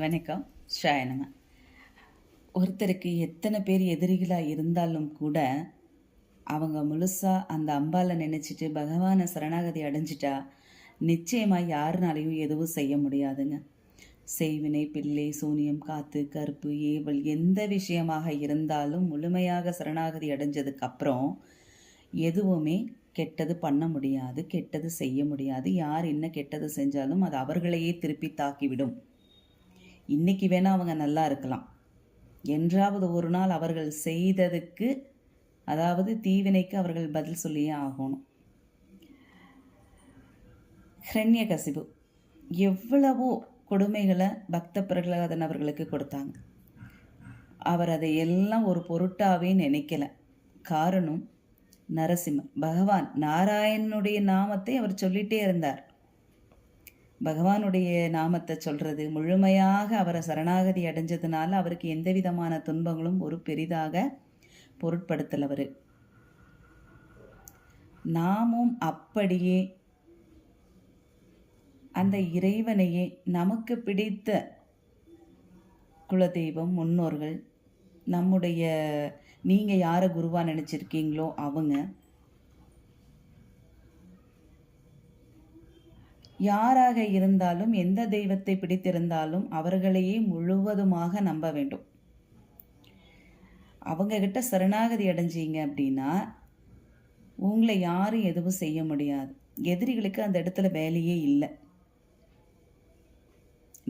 வணக்கம். ஷாயனங்க. ஒருத்தருக்கு எத்தனை பேர் எதிரிகளாக இருந்தாலும் கூட அவங்க முழுசாக அந்த அம்பால நினச்சிட்டு பகவானை சரணாகதி அடைஞ்சிட்டா நிச்சயமாக யாருனாலையும் எதுவும் செய்ய முடியாதுங்க. செய்வினை பிள்ளை சூனியம் காத்து கருப்பு ஏவல் எந்த விஷயமாக இருந்தாலும் முழுமையாக சரணாகதி அடைஞ்சதுக்கப்புறம் எதுவுமே கெட்டது பண்ண முடியாது கெட்டது செய்ய முடியாது. யார் என்ன கெட்டது செஞ்சாலும் அது அவர்களையே திருப்பி தாக்கிவிடும். இன்னைக்கு வேணால் அவங்க நல்லா இருக்கலாம். என்றாவது ஒரு நாள் அவர்கள் செய்ததுக்கு அதாவது தீவினைக்கு அவர்கள் பதில் சொல்லியே ஆகணும். ஹிரண்ய கசிபு எவ்வளவோ கொடுமைகளை பக்த பிரகலாதன் அவர்களுக்கு கொடுத்தாங்க. அவர் அதை எல்லாம் ஒரு பொருட்டாவே நினைக்கல. காரணம் நரசிம்மர் பகவான் நாராயணனுடைய நாமத்தை அவர் சொல்லிட்டே இருந்தார். பகவானுடைய நாமத்தை சொல்றது முழுமையாக அவரை சரணாகதி அடைஞ்சதுனால அவருக்கு எந்த விதமான துன்பங்களும் ஒரு பெரிதாக பொருட்படுத்தல் அவர் நாமும் அப்படியே அந்த இறைவனையே நமக்கு பிடித்த குலதெய்வம் முன்னோர்கள் நம்முடைய நீங்கள் யாரை குருவாக நினச்சிருக்கீங்களோ அவங்க யாராக இருந்தாலும் எந்த தெய்வத்தை பிடித்திருந்தாலும் அவர்களையே முழுவதுமாக நம்ப வேண்டும். அவங்கக்கிட்ட சரணாகதி அடைஞ்சீங்க அப்படின்னா உங்களை யாரும் எதுவும் செய்ய முடியாது. எதிரிகளுக்கு அந்த இடத்துல வேலையே இல்லை.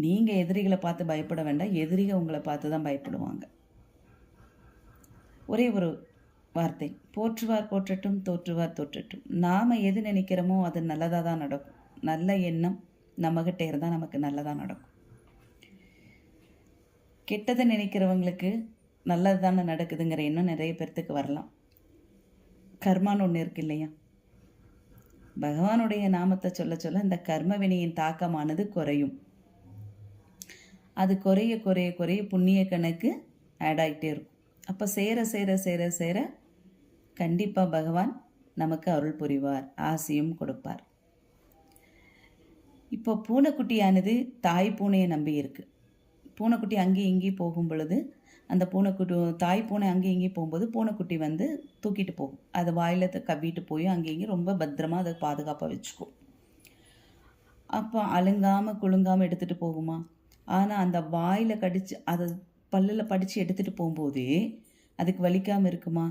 நீங்கள் எதிரிகளை பார்த்து பயப்பட வேண்டாம். எதிரிகள் உங்களை பார்த்து தான் பயப்படுவாங்க. ஒரே ஒரு வார்த்தை. போற்றுவார் போற்றட்டும் தோற்றுவார் தோற்றட்டும். நாம் எது நினைக்கிறோமோ அது நல்லதாக தான் நடக்கும். நல்ல எண்ணம் நம்மகிட்ட இருந்தால் நமக்கு நல்லதாக நடக்கும். கெட்டதை நினைக்கிறவங்களுக்கு நல்லது தானே நடக்குதுங்கிற எண்ணம் நிறைய பேர்த்துக்கு வரலாம். கர்மான்னு ஒன்று இருக்கு இல்லையா? பகவானுடைய நாமத்தை சொல்ல சொல்ல இந்த கர்ம வினையின் தாக்கமானது குறையும். அது குறைய குறைய குறைய புண்ணிய கணக்கு ஆட் ஆகிட்டே இருக்கும். அப்போ சேர சேர சேர சேர கண்டிப்பாக பகவான் நமக்கு அருள் புரிவார் ஆசையும் கொடுப்பார். இப்போ பூனைக்குட்டியானது தாய் பூனையை நம்பி இருக்குது பூனைக்குட்டி அங்கேயும் இங்கேயும் போகும் பொழுது அந்த பூனைக்குட்டி தாய் பூனை அங்கேயும் இங்கேயும் போகும்போது பூனைக்குட்டி வந்து தூக்கிட்டு போகும். அதை வாயில் கவ்விட்டு போய் அங்கேயும் இங்கேயும் ரொம்ப பத்திரமா அதை பாதுகாப்பாக வச்சுக்கும். அப்போ அழுங்காமல் குலுங்காமல் எடுத்துகிட்டு போகுமா? ஆனால் அந்த வாயில் கடிச்சு அதை பல்லில் படித்து எடுத்துகிட்டு போகும்போதே அதுக்கு வலிக்காமல் இருக்குமா?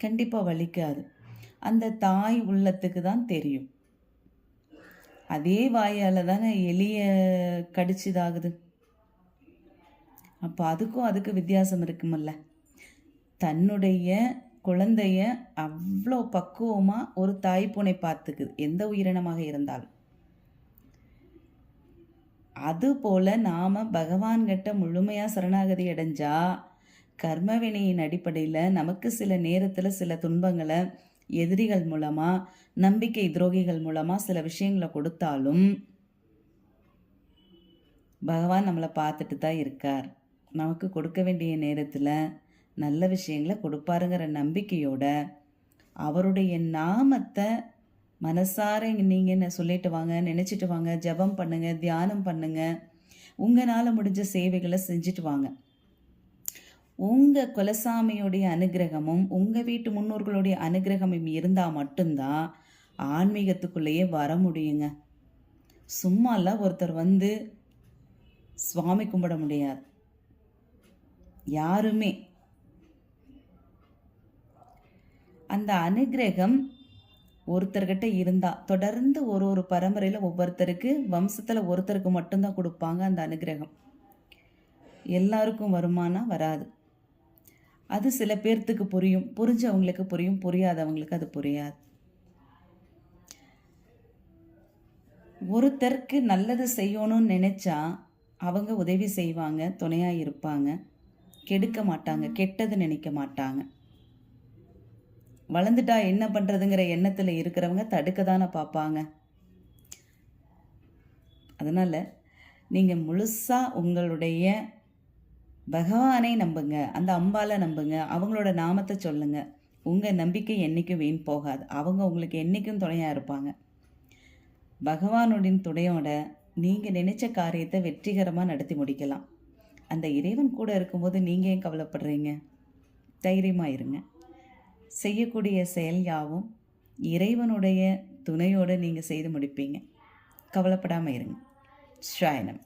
கண்டிப்பாக வலிக்காது. அந்த தாய் உள்ளத்துக்கு தான் தெரியும். அதே வாயால் தானே எலிய கடிச்சிதாகுது. அப்போ அதுக்கும் அதுக்கு வித்தியாசம் இருக்குமல்ல. தன்னுடைய குழந்தைய அவ்வளோ பக்குவமாக ஒரு தாய்ப்பூனை பார்த்துக்குது எந்த உயிரினமாக இருந்தாலும். அதுபோல நாம் பகவான்கிட்ட முழுமையாக சரணாகதி அடைஞ்சா கர்மவினையின் அடிப்படையில் நமக்கு சில நேரத்தில் சில துன்பங்களை எதிரிகள் மூலமாக நம்பிக்கை துரோகிகள் மூலமாக சில விஷயங்களை கொடுத்தாலும் பகவான் நம்மளை பார்த்துட்டு தான் இருக்கார். நமக்கு கொடுக்க வேண்டிய நேரத்தில் நல்ல விஷயங்களை கொடுப்பாருங்கிற நம்பிக்கையோட அவருடைய நாமத்தை மனசார நீங்கள் என்ன சொல்லிட்டு வாங்க நினச்சிட்டு வாங்க ஜபம் பண்ணுங்கள் தியானம் பண்ணுங்கள் உங்களால் முடிஞ்ச சேவைகளை செஞ்சுட்டு வாங்க. உங்கள் குலசாமியுடைய அனுகிரகமும் உங்கள் வீட்டு முன்னோர்களுடைய அனுகிரகமும் இருந்தால் மட்டும்தான் ஆன்மீகத்துக்குள்ளேயே வர முடியுங்க. சும்மாலாம் ஒருத்தர் வந்து சுவாமி கும்பிட முடியாது. யாருமே. அந்த அனுகிரகம் ஒருத்தர்கிட்ட இருந்தா தொடர்ந்து ஒரு ஒரு பரம்பரையில் ஒவ்வொருத்தருக்கு வம்சத்தில் ஒருத்தருக்கு மட்டும்தான் கொடுப்பாங்க அந்த அனுகிரகம். எல்லாருக்கும் வருமானா வராது. அது சில பேர்த்துக்கு புரியும். புரிஞ்சவங்களுக்கு புரியும். புரியாதவங்களுக்கு அது புரியாது. ஒருத்தருக்கு நல்லது செய்யணும்னு நினைச்சா அவங்க உதவி செய்வாங்க துணையாக இருப்பாங்க. கெடுக்க மாட்டாங்க கெட்டது நினைக்க மாட்டாங்க. வளர்ந்துட்டா என்ன பண்ணுறதுங்கிற எண்ணத்தில் இருக்கிறவங்க தடுக்க தானே பார்ப்பாங்க அதனால் நீங்கள் முழுசாக உங்களுடைய பகவானை நம்புங்க அந்த அம்பால நம்புங்க அவங்களோட நாமத்தை சொல்லுங்க. உங்கள் நம்பிக்கை என்றைக்கும் வீண் போகாது. அவங்க உங்களுக்கு என்றைக்கும் துணையாக இருப்பாங்க. பகவானுடன் துணையோட நீங்கள் நினைச்ச காரியத்தை வெற்றிகரமாக நடத்தி முடிக்கலாம். அந்த இறைவன் கூட இருக்கும்போது நீங்கள் ஏன் கவலைப்படுறீங்க? தைரியமாக இருங்க. செய்யக்கூடிய செயல் யாவும் இறைவனுடைய துணையோடு நீங்கள் செய்து முடிப்பீங்க. கவலைப்படாமல் இருங்க. ஷாயனம்